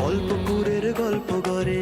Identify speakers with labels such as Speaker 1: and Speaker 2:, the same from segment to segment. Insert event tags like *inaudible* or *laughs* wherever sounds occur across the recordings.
Speaker 1: গল্পপুরের গল্প করে।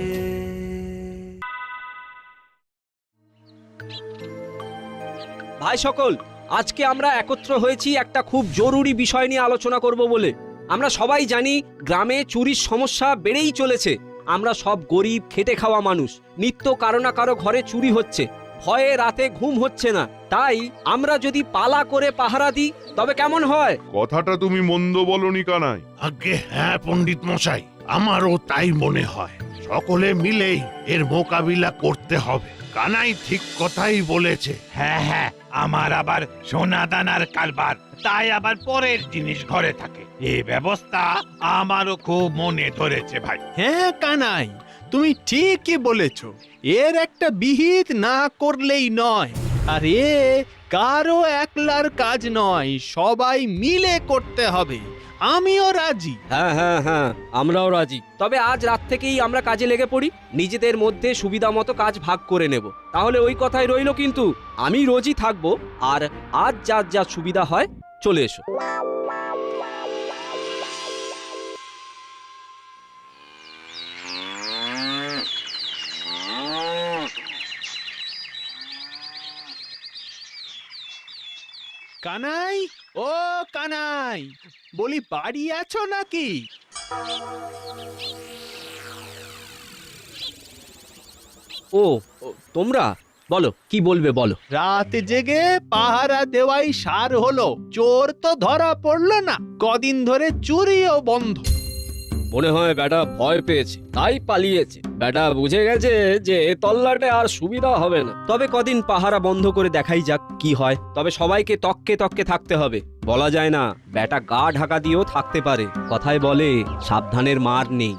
Speaker 2: ভাই সকল আজকে আমরা একত্র হয়েছি একটা খুব জরুরি বিষয় নিয়ে আলোচনা করব বলে। আমরা সবাই জানি গ্রামে চুরির সমস্যা বেড়েই চলেছে। আমরা সব গরিব খেটে খাওয়া মানুষ। নিত্য কারও না কারও ঘরে চুরি হচ্ছে। ভয়ে রাতে ঘুম হচ্ছে না। তাই আমরা যদি পালা করে পাহারা দিই তবে কেমন হয়?
Speaker 3: কথাটা তুমি মন্দ বলনি কানাই।
Speaker 4: আগে হ্যাঁ পণ্ডিত মশাই। আমারও তাই মনে হয়। সকলে মিলেই এর মোকাবিলা করতে হবে। কানাই ঠিক কথাই বলেছে।
Speaker 5: হ্যাঁ হ্যাঁ আমার আবার সোনা দানার কারবার। তাই আবার পরের জিনিস ঘরে থাকে। এই ব্যবস্থা আমারও খুব মনে ধরেছে ভাই।
Speaker 6: হ্যাঁ কানাই তুমি ঠিকই বলেছ। এর একটা বিহিত না করলেই নয়। আর এ কারও একলার কাজ নয় সবাই মিলে করতে হবে। আমিও রাজি।
Speaker 2: হ্যাঁ হ্যাঁ হ্যাঁ আমরাও রাজি। তবে আজ রাত থেকেই আমরা কাজে লেগে পড়ি। নিজেদের মধ্যে সুবিধা মতো কাজ ভাগ করে নেব। তাহলে ওই কথাই রইল কিন্তু, আমি রোজই থাকব, আর আজ যার যা সুবিধা হয়, চলে এসো।
Speaker 6: কানাই? ও কানাই বলি বাড়ি আছো নাকি?
Speaker 2: ও ও, তোমরা? বলো কি বলবে বলো।
Speaker 6: রাত জেগে পাহারা দেওয়াই সার হলো চোর তো ধরা পড়ল না কদিন ধরে চুরিও বন্ধ।
Speaker 2: মনে হয় বেটা ভয় পেয়েছে, তাই পালিয়েছে। বেটা বুঝে গেছে যে তল্লাটে আর সুবিধা হবে না। তবে কদিন পাহারা বন্ধ করে দেখাই যাক কি হয়। তবে সবাইকে তককে তককে থাকতে হবে। বলা যায় না বেটা গা ঢাকা দিয়েও থাকতে পারে। কথায় বলে, সাবধানের মার নেই।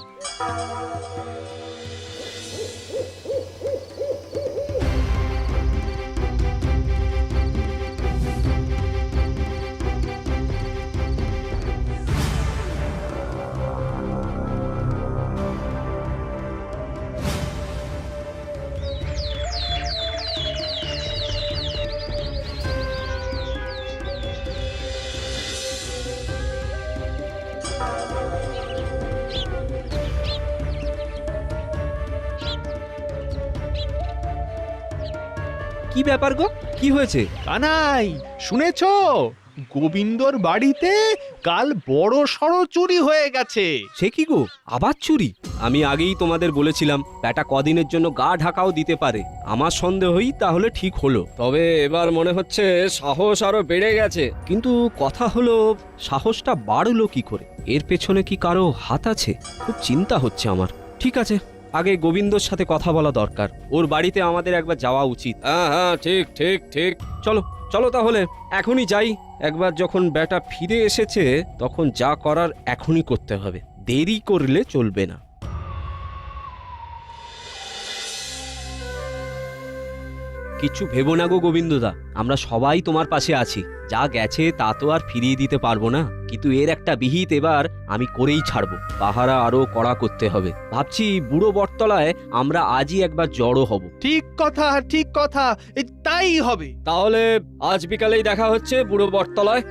Speaker 2: কি ব্যাপার গো? কি হয়েছে?
Speaker 6: কানাই শুনেছ? গোবিন্দর বাড়িতে কাল বড় সড় চুরি হয়ে গেছে।
Speaker 2: সে কি গো? আবার চুরি? আমি আগেই তোমাদের বলেছিলাম ব্যাটা কদিনের জন্য গা ঢাকাও দিতে পারে। আমার সন্দেহই তাহলে ঠিক হলো। তবে এবার মনে হচ্ছে সাহস আরও বেড়ে গেছে। কিন্তু কথা হলো সাহসটা বাড়লো কি করে? এর পেছনে কি কারও হাত আছে? খুব চিন্তা হচ্ছে আমার। ঠিক আছে আগে গোবিন্দর সাথে কথা বলা দরকার। ওর বাড়িতে আমাদের একবার যাওয়া উচিত। হ্যাঁ হ্যাঁ ঠিক ঠিক ঠিক। চলো চলো তাহলে এখনই যাই। একবার যখন ব্যাটা ফিরে এসেছে তখন যা করার এখনই করতে হবে। দেরি করলে চলবে না। কিছু ভেবো না গো গোবিন্দদা। আমরা সবাই তোমার পাশে আছি। যা গেছে তা তো আর ফিরিয়ে দিতে পারব না। কিন্তু এর একটা বিহিত এবার আমি করেই ছাড়বো। পাহারা আরও কড়া করতে হবে। ভাবছি বুড়ো বটতলায় আমরা আজই একবার জড়ো হব।
Speaker 6: ঠিক কথা ঠিক কথা। এ তাই হবে।
Speaker 2: তাহলে আজ বিকালেই দেখা হচ্ছে বুড়ো বটতলায়।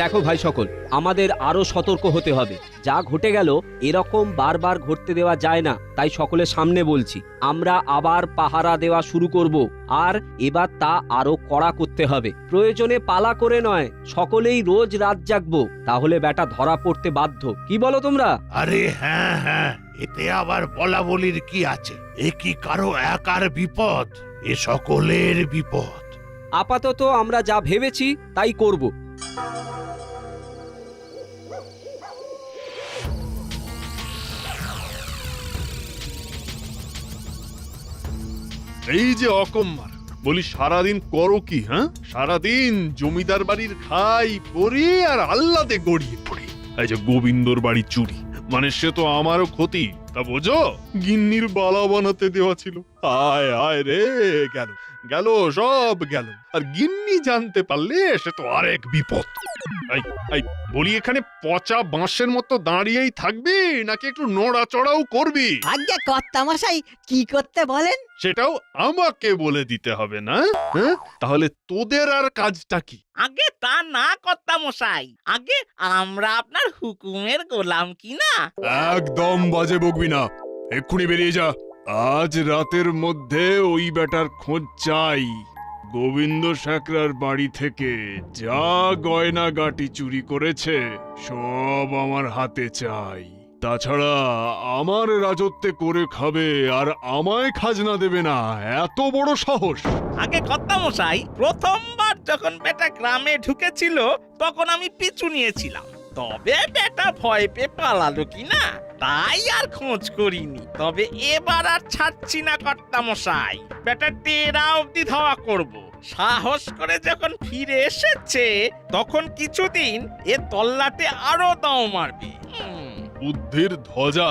Speaker 2: দেখো ভাই সকল আমাদের আরও সতর্ক হতে হবে। যা ঘটে গেল এরকম বারবার ঘটতে দেওয়া যায় না তাই সকলের সামনে বলছি আমরা আবার পাহারা দেওয়া শুরু করব আর এবার তা আরও কড়া করতে হবে। প্রয়োজনে পালা করে নয় সকলেই রোজ রাত জাগবো তাহলে বেটা ধরা পড়তে বাধ্য। কি বলো তোমরা?
Speaker 4: আরে হ্যাঁ হ্যাঁ এতে আবার বলা বলির কি আছে? এ কি কারও একার বিপদ? এ সকলের বিপদ।
Speaker 2: আপাতত আমরা যা ভেবেছি তাই করব।
Speaker 3: এই যে অকম্মার, বলি সারাদিন করো কি হ্যাঁ? সারাদিন জমিদার বাড়ির খাই পরি আর আল্লাতে গড়িয়ে পড়ি। এই যে গোবিন্দর বাড়ি চুরি মানে সে তো আমারও ক্ষতি, তা বোঝো? গিন্নির বালা বানাতে দেওয়া ছিল। আয় আয় রে, গেল। গেল, সব গেল। আর গিন্নি জানতে পারলে সে তো আরেক বিপদ।
Speaker 7: এই এই বলি এখানে পচা বাঁশের মতো দাঁড়িয়েই থাকবি নাকি একটু নড়াচড়াও করবি?
Speaker 8: আজ্ঞা কর্তা মশাই কি করতে বলেন?
Speaker 7: সেটাও আমাকে বলে দিতে হবে না হ্যাঁ? তাহলে তোদের আর কাজটা কি?
Speaker 9: আগে তা না কর্তা মশাই আগে আমরা আপনার হুকুমের গোলাম কি না?
Speaker 7: একদম বাজে বকবি না এক্ষুনি বেরিয়ে যা আজ রাতের মধ্যে ওই বেটার খোঁজ চাই। গোবিন্দ সাকরার বাড়ি থেকে যা গয়না গাটি চুরি করেছে, সব আমার হাতে চাই। তাছাড়া আমার রাজত্বে করে খাবে আর আমায় খাজনা দেবে না, এত বড় সাহস।
Speaker 9: আগে কর্তা মশাই প্রথমবার যখন বেটা গ্রামে ঢুকেছিল, তখন আমি পিছু নিয়েছিলাম। তবে বেটা ভয় পেয়ে পালালো কি না? তাই আর খোঁজ করিনি। তবে এবার আর ছাড়ছি না কর্তা মশাই বেটা টেরা অব্দি ধাওয়া করব। সাহস করে যখন ফিরে এসেছে, তখন কিছুদিন এ তল্লাতে আরও দাও মারবে।
Speaker 7: বুদ্ধির ধ্বজা।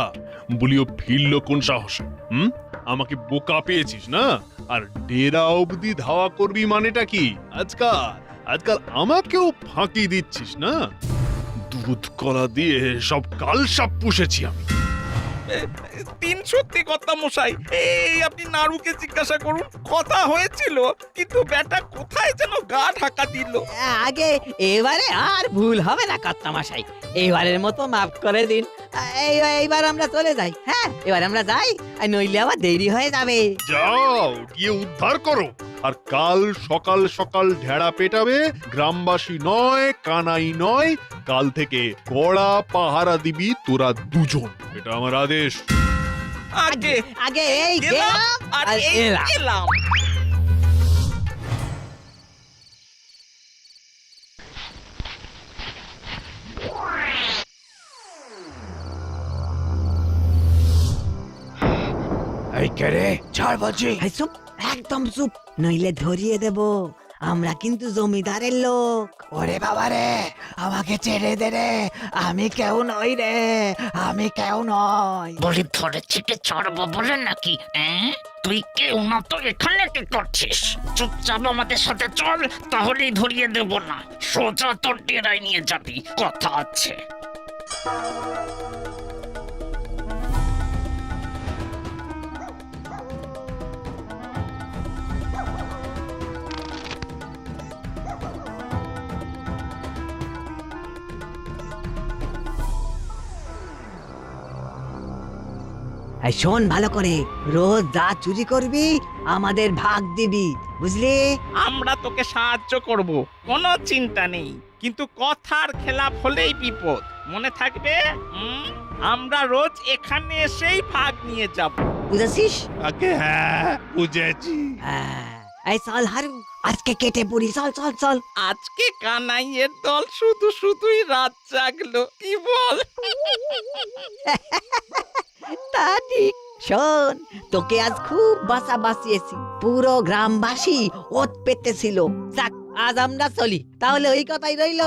Speaker 7: বলিও ফিরল কোন সাহসে? হুম? আমাকে বোকা পেয়েছিস না? আর ডেরা অবধি ধাওয়া করবি মানেটা কি? আজকাল আজকাল আমাকেও ফাঁকি দিচ্ছিস না? দুধ কলা দিয়ে সব কাল সাপ পুষেছি আমি।
Speaker 9: তিন সত্যি কথা মশাই, এই আপনি নাড়ুকে জিজ্ঞাসা করুন, কথা হয়েছিল, কিন্তু বেটা কোথায় যেন গা ঢাকা দিল।
Speaker 8: আগে এবারে আর ভুল হবে না কর্তা মশাই এবারের মতো মাফ করে দিন। এই এইবার আমরা চলে যাই। হ্যাঁ এবার আমরা যাই। আর নইলে আবার দেরি হয়ে যাবে।
Speaker 7: যাও গিয়ে উদ্ধার করো। আর কাল সকাল সকাল ঢেড়া পেটাবে গ্রামবাসী নয় কানাই নয়। কাল থেকে কড়া পাহারা দিবি তোরা দুজন। এটা আমার আদেশ।
Speaker 9: আগে
Speaker 8: আগে এই
Speaker 9: গেলাম আর
Speaker 8: আর
Speaker 9: এই
Speaker 8: এলাম।
Speaker 4: এই কে রে? ছাড় বলছি
Speaker 8: এই চুপ একদম চুপ। নইলে ধরিয়ে দেব। আমরা কিন্তু জমিদারের লোক। ওরে বাবা রে আমাকে ছেড়ে দে রে। আমি কেউ নই রে আমি কেউ নই।
Speaker 10: বলি ধরে ছিটে চড়বো বলে নাকি এ্যাঁ? তুই কেউ না তো এখানে কি করছিস? চুপচাপ আমাদের সাথে চল তাহলেই ধরিয়ে দেব না। সোজা তোর ডেরায় নিয়ে যাবি কথা আছে।
Speaker 8: এই শোন ভালো করে রোজ যা চুরি করবি আমাদের ভাগ দিবি বুঝলি?
Speaker 9: আমরা তোকে সাহায্য করব কোনো চিন্তা নেই কিন্তু কথার খেলাপ হলেই বিপদ মনে থাকবে? আমরা রোজ এখানে এসেই ভাগ নিয়ে যাব।
Speaker 8: বুঝেছিস?
Speaker 4: আগে হ্যাঁ বুঝেছি।
Speaker 8: হ্যাঁ, এই চল হারু আজকে কেটে পড়ি চল চল চল।
Speaker 9: আজকে কানাইয়ের দল শুধু শুধুই রাত জাগলো কি বল? *laughs*
Speaker 8: শোন, তোকে আজ খুব বাসা পুরো গ্রামবাসী ওত পেতেছিল। যাক, আজ আমরা চলি। তাহলে ওই কথাই রইল।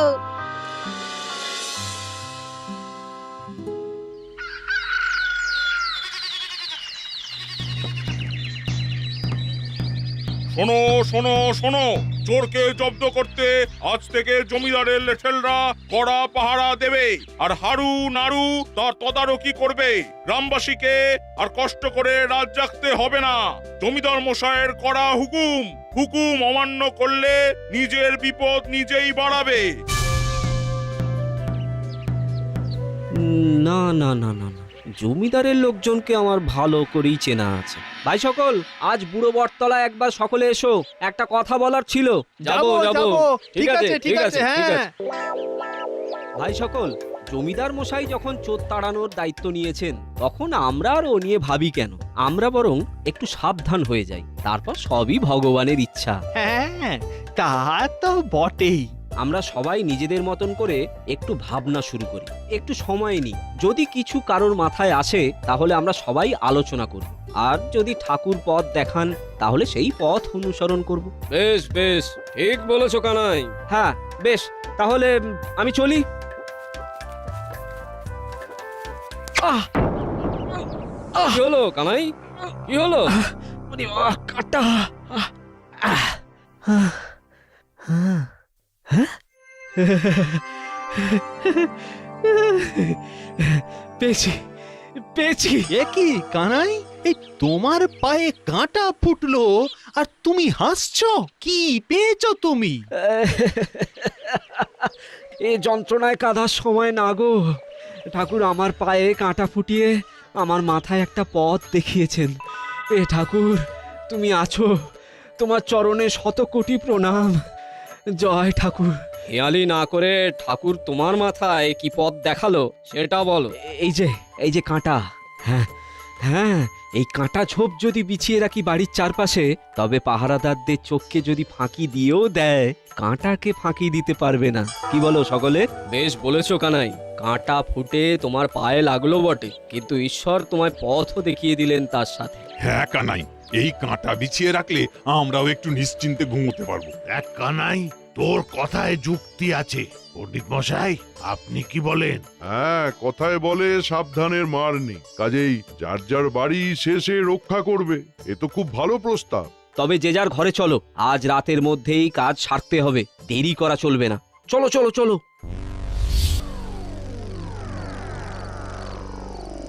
Speaker 11: শোনো শোনো শোনো। চোরকে জব্দ করতে আজ থেকে জমিদারের লেঠেলরা কড়া পাহারা দেবে। আর হাড়ু নাড়ু তার তদারকি করবে। গ্রামবাসীকে আর কষ্ট করে রাত জাগতে হবে না। জমিদার মশাইয়ের কড়া হুকুম হুকুম অমান্য করলে নিজের বিপদ নিজেই বাড়াবে।
Speaker 2: না না না না না। জমিদারের লোকজনকে আমার ভালো করেই চেনা আছে। ভাই সকল আজ বুড়ো বটতলা একবার সকলে এসো একটা কথা বলার ছিল। যাব যাব
Speaker 6: ঠিক আছে ঠিক আছে হ্যাঁ।
Speaker 2: ভাই সকল জমিদার মশাই যখন চোর তাড়ানোর দায়িত্ব নিয়েছেন তখন আমরা আর ও নিয়ে ভাবি কেন? আমরা বরং একটু সাবধান হয়ে যাই। তারপর সবই ভগবানের ইচ্ছা।
Speaker 6: হ্যাঁ তা তো বটেই।
Speaker 2: আমরা সবাই নিজেদের মতন করে একটু ভাবনা শুরু করি একটু সময় নিই। যদি কিছু কারোর মাথায় আসে তাহলে আমরা সবাই আলোচনা করব আর যদি ঠাকুর পথ দেখান তাহলে সেই পথ অনুসরণ করব। বেশ বেশ ঠিক বলেছ কানাই। হ্যাঁ বেশ তাহলে উম, আমি চলি। আহ! কি হলো কানাই? কি হলো?
Speaker 6: কাটা *laughs*
Speaker 2: পেয়েছি পেয়েছি।
Speaker 6: এ কি কানাই? এই তোমার পায়ে কাঁটা ফুটলো আর তুমি হাসছো? কি পেয়েছ তুমি? *laughs*
Speaker 2: এ যন্ত্রণায় কাঁধার সময় না গো। ঠাকুর আমার পায়ে কাঁটা ফুটিয়ে আমার মাথায় একটা পথ দেখিয়েছেন। এ ঠাকুর তুমি আছো। তোমার চরণে শত কোটি প্রণাম। জয় ঠাকুর। হেয়ালি না করে ঠাকুর তোমার মাথায় কি পথ দেখাল সেটা বলো। এই যে এই যে কাঁটা। হ্যাঁ হ্যাঁ এই কাঁটা ঝোপ যদি বিছিয়ে রাখি বাড়ির চারপাশে তবে পাহারাদারদের চোখকে যদি ফাঁকি দিয়েও দেয় কাঁটাকে ফাঁকি দিতে পারবে না। কি বলো সকলে? বেশ বলেছ কানাই কাঁটা ফুটে তোমার পায়ে লাগল বটে কিন্তু ঈশ্বর তোমায় পথও দেখিয়ে দিলেন তার সাথে।
Speaker 11: হ্যাঁ কানাই এই কাঁটা বিছিয়ে রাখলে আমরাও একটু নিশ্চিন্তে ঘুমোতে পারব।
Speaker 5: এক কানাই তোর কথায় যুক্তি আছে। পণ্ডিত মশাই আপনি কি বলেন?
Speaker 12: হ্যাঁ কথায় বলে সাবধানের মার নেই। কাজেই যার যার বাড়ি শেষে রক্ষা করবে। এ তো খুব ভালো প্রস্তাব।
Speaker 2: তবে যে যার ঘরে চলো আজ রাতের মধ্যেই কাজ সারতে হবে। দেরি করা চলবে না। চলো চলো চলো।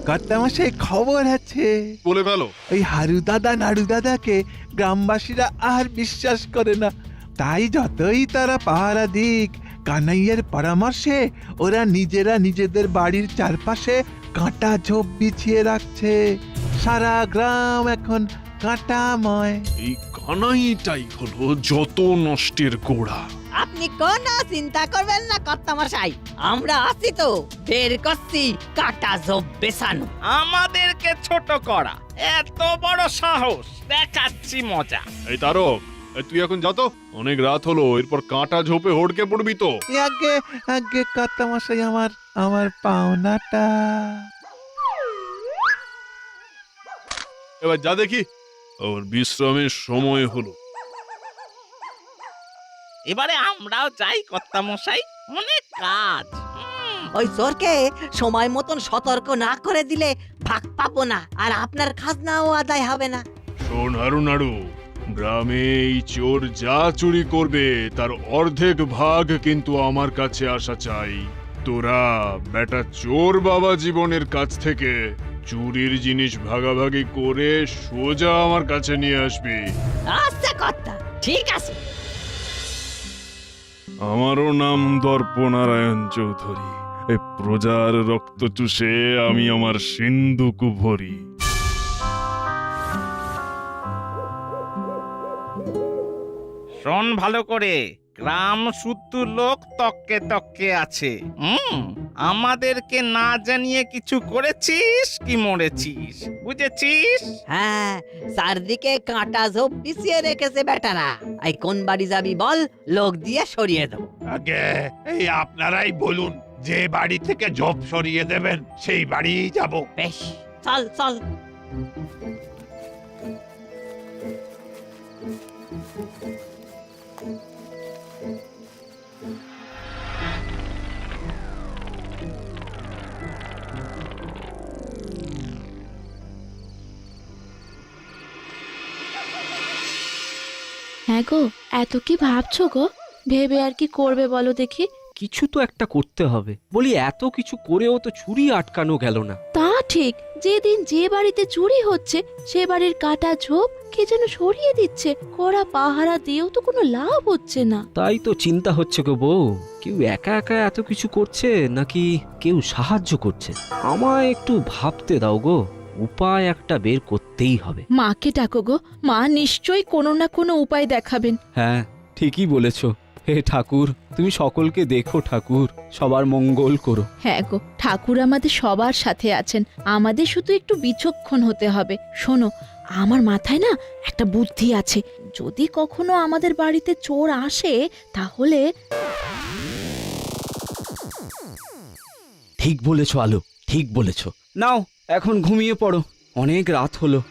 Speaker 13: কর্তামশাই খবর আছে।
Speaker 7: বলে ফেলো।
Speaker 13: ওই হারু দাদা নাড়ু দাদাকে গ্রামবাসীরা আর বিশ্বাস করে না। তাই যতই তারা পাহারা দিক কানাইয়ের পরামর্শে ওরা নিজেরা নিজেদের বাড়ির চারপাশে কাঁটা ঝোপ বিছিয়ে রাখছে। সারা গ্রাম এখন কাঁটাময়।
Speaker 7: এই কানাইটাই হলো যত নষ্টের গোড়া।
Speaker 8: আপনি কোনো চিন্তা করবেন না কর্তামশাই। আমরা আছি তো বের করছি কাটা জব বেসানো।
Speaker 9: আমাদেরকে ছোট করা এত বড় সাহস দেখাচ্ছি মজা।
Speaker 7: এই তারক এই তুই এখন যা তো। অনেক রাত হলো এরপর কাঁটা ঝোপে হড়কে পড়বি তো।
Speaker 13: আগে আগে কর্তামশাই আমার আমার পাওনাটা।
Speaker 7: এবার যা দেখি ওর বিশ্রামের সময় হলো।
Speaker 9: এবারে আমরাও যাই কর্তা মশাই অনেক কাজ।
Speaker 8: ওই চোরকে সময় মতন সতর্ক না করে দিলে ভাগ পাবো না আর আপনার খাজনাও আদায় হবে না।
Speaker 7: শোন হারু নাড়ু গ্রামে এই চোর যা চুরি করবে তার অর্ধেক ভাগ কিন্তু আমার কাছে আসা চাই। তোরা বেটা চোর বাবা জীবনের কাছ থেকে চুরির জিনিস ভাগাভাগি করে সোজা আমার কাছে নিয়ে আসবি।
Speaker 8: আচ্ছা কর্তা ঠিক আছে।
Speaker 7: আমারও নাম দর্পনারায়ণ চৌধুরী। এ প্রজার রক্ত চুষে আমি আমার সিন্ধু কুভরি
Speaker 9: শোন ভালো করে। গ্রাম শুদ্ধ লোক তককে তককে আছে। হুম আমাদেরকে না জানিয়ে কিছু করেছিস কি মরেছিস? বুঝেছিস?
Speaker 8: হ্যাঁ চারদিকে কাঁটা ঝোপ পিছিয়ে রেখেছে বেটারা। এই কোন বাড়ি যাবি বল লোক দিয়ে সরিয়ে দেবো।
Speaker 4: আগে এই আপনারাই বলুন যে বাড়ি থেকে ঝোপ সরিয়ে দেবেন সেই বাড়ি যাব।
Speaker 8: বেশ চল চল।
Speaker 14: হ্যাঁ গো? এত কি ভাবছ গো? ভেবে আর কি করবে বলো দেখি।
Speaker 2: কিছু তো একটা করতে হবে। বলি এত কিছু করেও তো চুরি আটকানো গেল না।
Speaker 14: তা ঠিক যেদিন যে বাড়িতে চুরি হচ্ছে সে বাড়ির কাটা ঝোপ কে যেন সরিয়ে দিচ্ছে। কড়া পাহারা দিয়েও তো কোনো লাভ হচ্ছে না।
Speaker 2: তাই তো চিন্তা হচ্ছে গো বউ। কেউ একা একা এত কিছু করছে নাকি কেউ সাহায্য করছে? আমায় একটু ভাবতে দাও গো। উপায় একটা বের করতেই হবে।
Speaker 14: মাকে ডাকো গো। মা নিশ্চয়ই কোনো না কোনো উপায় দেখাবেন।
Speaker 2: হ্যাঁ ঠিকই বলেছ। হে ঠাকুর তুমি সকলকে দেখো ঠাকুর সবার মঙ্গল করো।
Speaker 14: হ্যাঁ গো ঠাকুর আমাদের সবার সাথে আছেন। আমাদের শুধু একটু বিচক্ষণ হতে হবে। শোনো আমার মাথায় না একটা বুদ্ধি আছে। যদি কখনো আমাদের বাড়িতে চোর আসে তাহলে
Speaker 2: ঠিক বলেছ আলো ঠিক বলেছ। নাও এখন ঘুমিয়ে পড়ো। অনেক রাত হলো।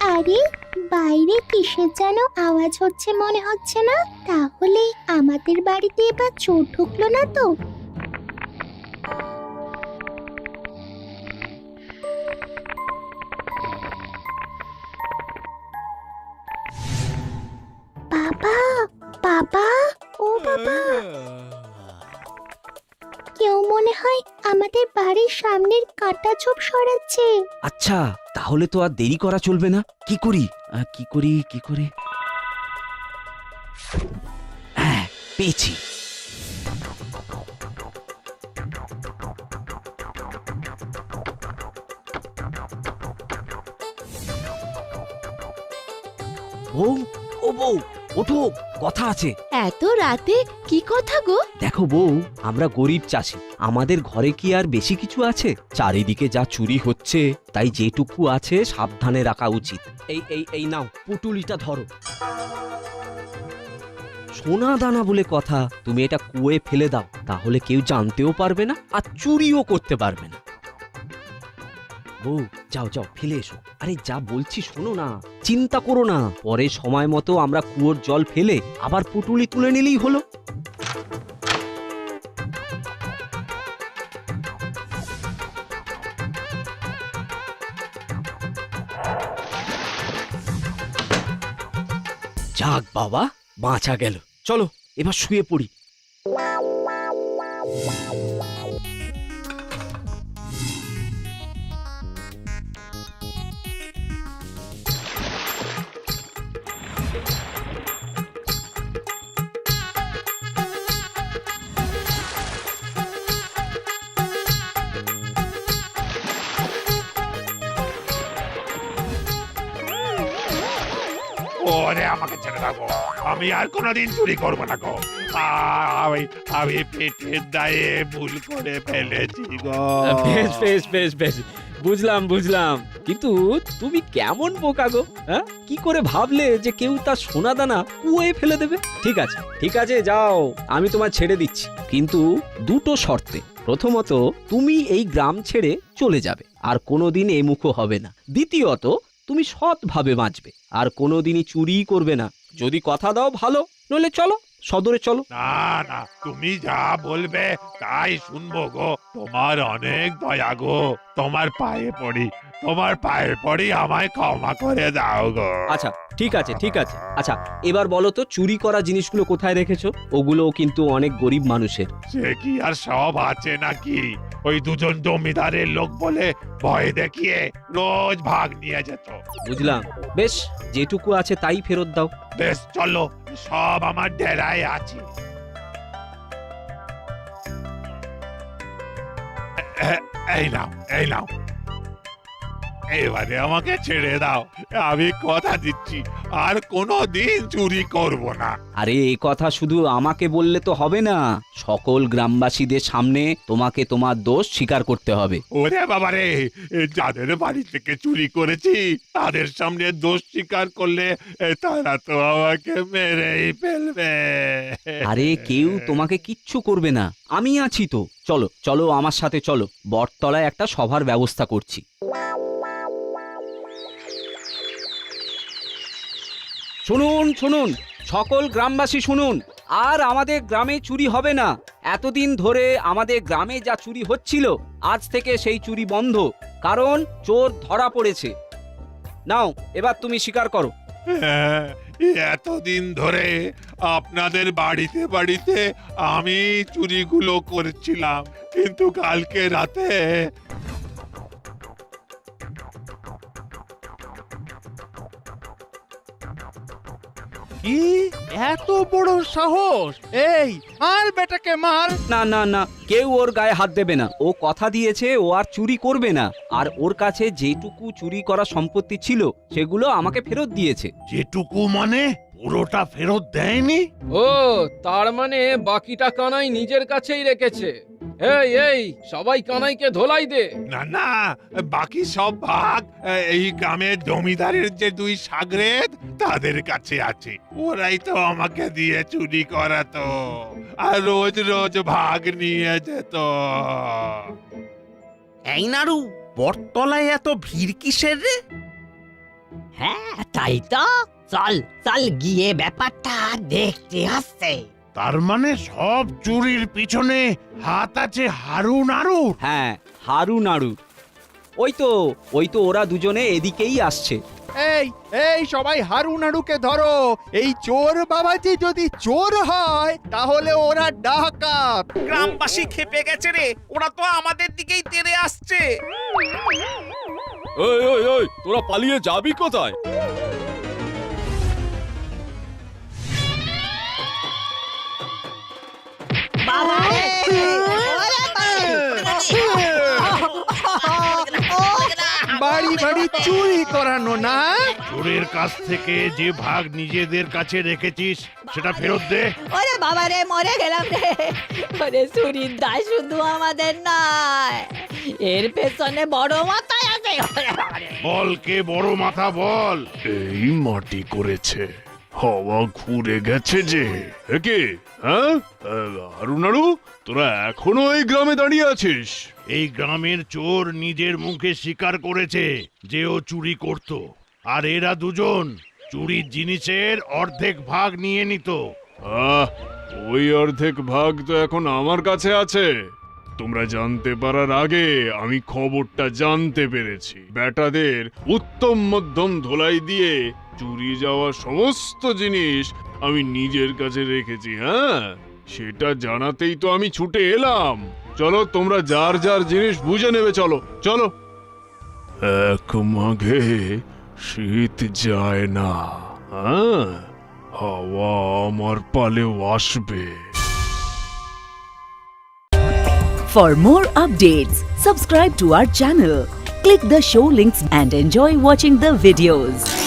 Speaker 15: আরে, বাইরে কিসের যেন আওয়াজ হচ্ছে মনে হচ্ছে না? তাহলে আমাদের বাড়িতে এবার চোর ঢুকলো না তো? হয় আমাদের বাড়ির সামনের কাঁটা ঝোপ সরাচ্ছে।
Speaker 2: আচ্ছা তাহলে তো আর দেরি করা চলবে না। কি করি? কি করি কি করি? হ্যাঁ পেয়েছি। ও বউ, ওঠো। কথা আছে।
Speaker 14: এত রাতে কি কথা গো?
Speaker 2: দেখো বউ আমরা গরিব চাষি। আমাদের ঘরে কি আর বেশি কিছু আছে? চারিদিকে যা চুরি হচ্ছে তাই যেটুকু আছে সাবধানে রাখা উচিত। এই এই এই নাও পুটুলিটা ধরো। সোনা দানা বলে কথা তুমি এটা কুয়ে ফেলে দাও তাহলে কেউ জানতেও পারবে না আর চুরিও করতে পারবে না। বউ, যাও যাও, ফেলে এসো। আরে, যা বলছি শোনো না। চিন্তা করো না। পরে সময় মতো আমরা কুয়োর জল ফেলে আবার পুটুলি তুলে নিলেই হলো। যাক বাবা, বাঁচা গেল। চলো, এবার শুয়ে পড়ি।
Speaker 5: আমাকে ছেড়ে দাও। আমি আর কোনোদিন চুরি করব না গো। আমি আমি পেটের দায়ে ভুল করে ফেলেছি গো।
Speaker 2: বেশ বেশ বেশ বেশ। বুঝলাম বুঝলাম। কিন্তু তুমি কেমন বোকা গো হ্যাঁ? কি করে ভাবলে যে কেউ তার সোনা দানা কুয়ে ফেলে দেবে? ঠিক আছে ঠিক আছে, যাও। আমি তোমায় ছেড়ে দিচ্ছি। কিন্তু দুটো শর্তে। প্রথমত, তুমি এই গ্রাম ছেড়ে চলে যাবে। আর কোনোদিন এ মুখো হবে না। দ্বিতীয়ত তুমি সৎভাবে বাঁচবে। আর কোনোদিনই চুরি করবে না। যদি কথা দাও ভালো, নইলে চলো, সদরে চলো।
Speaker 5: না না, তুমি যা বলবে তাই শুনব গো। তোমার অনেক দয়া গো, তোমার পায়ে পড়ি। তোমার পায়ের পরে আমায় ক্ষমা করে দাও গো।
Speaker 2: আচ্ছা ঠিক আছে ঠিক আছে। আচ্ছা এবার বলো তো চুরি করা জিনিসগুলো কোথায় রেখেছো? ওগুলো কিন্তু অনেক গরিব মানুষের।
Speaker 5: সে কি আর সব আছে নাকি? ওই দুজন জমিদারের লোক বলে ভয় দেখিয়ে রোজ ভাগ নিয়ে যেত।
Speaker 2: বুঝলাম। বেশ যেটুকু আছে তাই ফেরত দাও।
Speaker 5: বেশ চলো সব আমার ডেরায় আছে। এই নাও এই নাও। এবারে আমাকে ছেড়ে দাও। আমি কথা দিচ্ছি আর কোনো দিন চুরি করব না।
Speaker 2: আরে এই কথা শুধু আমাকে বললে তো হবে না। সকল গ্রামবাসীদের সামনে তোমাকে তোমার দোষ স্বীকার করতে হবে।
Speaker 5: ওরে বাবারে এ যাদের বাড়ি থেকে চুরি করেছি তাদের সামনে দোষ স্বীকার করলে তারা তো আমাকে মেরেই ফেলবে।
Speaker 2: আরে কেউ তোমাকে কিচ্ছু করবে না। আমি আছি তো। চলো চলো আমার সাথে চলো। বটতলায় একটা সভার ব্যবস্থা করছি। শুনুন শুনুন সকল গ্রামবাসী শুনুন আর আমাদের গ্রামে চুরি হবে না। এতদিন ধরে আমাদের গ্রামে যা চুরি হচ্ছিল আজ থেকে সেই চুরি বন্ধ কারণ চোর ধরা পড়েছে। নাও এবার তুমি স্বীকার করো।
Speaker 5: হ্যাঁ, এতদিন ধরে আপনাদের বাড়িতে বাড়িতে আমি চুরিগুলো করছিলাম কিন্তু কালকে রাতে
Speaker 6: কি? এত বড় সাহস! এই মার বেটাকে মার!
Speaker 2: না না না কেউ ওর গায়ে হাত দেবে না। ও কথা দিয়েছে ও আর চুরি করবে না। আর ওর কাছে যেটুকু চুরি করা সম্পত্তি ছিল সেগুলো আমাকে ফেরত দিয়েছে।
Speaker 5: যেটুকু মানে পুরোটা ফেরত দেয়নি?
Speaker 6: ও তার মানে বাকিটা কানাই নিজের কাছেই রেখেছে। এই এই সবাই কানাইকে ধোলাই দে।
Speaker 5: না না বাকি সব ভাগ এই গ্রামের জমিদারের যে দুই সাগরেদ তাদের কাছে আছে। ওরাই তো আমাকে দিয়ে চুরি করাতো আর রোজ রোজ ভাগ নিয়ে যেত।
Speaker 9: এই নাড়ু বটতলায় এত ভিড় কিসের রে?
Speaker 8: হ্যাঁ তাই তো। চল চল গিয়ে ব্যাপারটা দেখতে আসছে
Speaker 4: তার মানে সব চুরির পিছনে হাত আছে হারু নাড়ু
Speaker 2: হ্যাঁ হারু নাড়ু ওই তো ওই তো ওরা দুজনে এদিকেই আসছে।
Speaker 6: এই এই সবাই হারু নাড়ুকে ধরো। এই চোর বাবাজি যদি চোর হয় তাহলে ওরা ডাকাত।
Speaker 9: গ্রামবাসী খেপে গেছে রে ওরা তো আমাদের দিকেই তেড়ে আসছে।
Speaker 2: ওই ওই ওই তোরা পালিয়ে যাবি কোথায়?
Speaker 6: বাড়ি বাড়ি চুরি করানো না?
Speaker 4: চোরের কাছ থেকে যে ভাগ নিজেদের কাছে রেখেছিস সেটা ফেরত দে।
Speaker 8: ওরে বাবা রে মরে গেলাম রে। ওরে চুরির দায় শুধু আমাদের নয়। এর পেছনে বড় মাথায় আছে।
Speaker 4: বল কে বড় মাথা বল।
Speaker 7: এই মাটি করেছে। হাওয়া ঘুরে গেছে যে। একে হ্যাঁ? তোরা এখনও এই গ্রামে দাঁড়িয়ে আছিস?
Speaker 4: এই গ্রামের চোর নিজের মুখে স্বীকার করেছে যে ও চুরি করত। আর এরা দুজন চুরির জিনিসের অর্ধেক ভাগ নিয়ে নিত।
Speaker 7: আহ ওই অর্ধেক ভাগ তো এখন আমার কাছে আছে। তোমরা জানতে পারার আগে আমি খবরটা জানতে পেরেছি। বেটাদের উত্তম মধ্যম ধোলাই দিয়ে চুরি যাওয়া সমস্ত জিনিস আমি নিজের কাছে রেখেছি হ্যাঁ? সেটা জানাতেই তো আমি ছুটে এলাম। চলো তোমরা যার যার জিনিস বুঝে নেবে চলো চলো। এক মাঘে শীত যায় না হ্যাঁ? হাওয়া আমার পালেও আসবে।
Speaker 1: For more updates, subscribe to our channel, click the show links and enjoy watching the videos.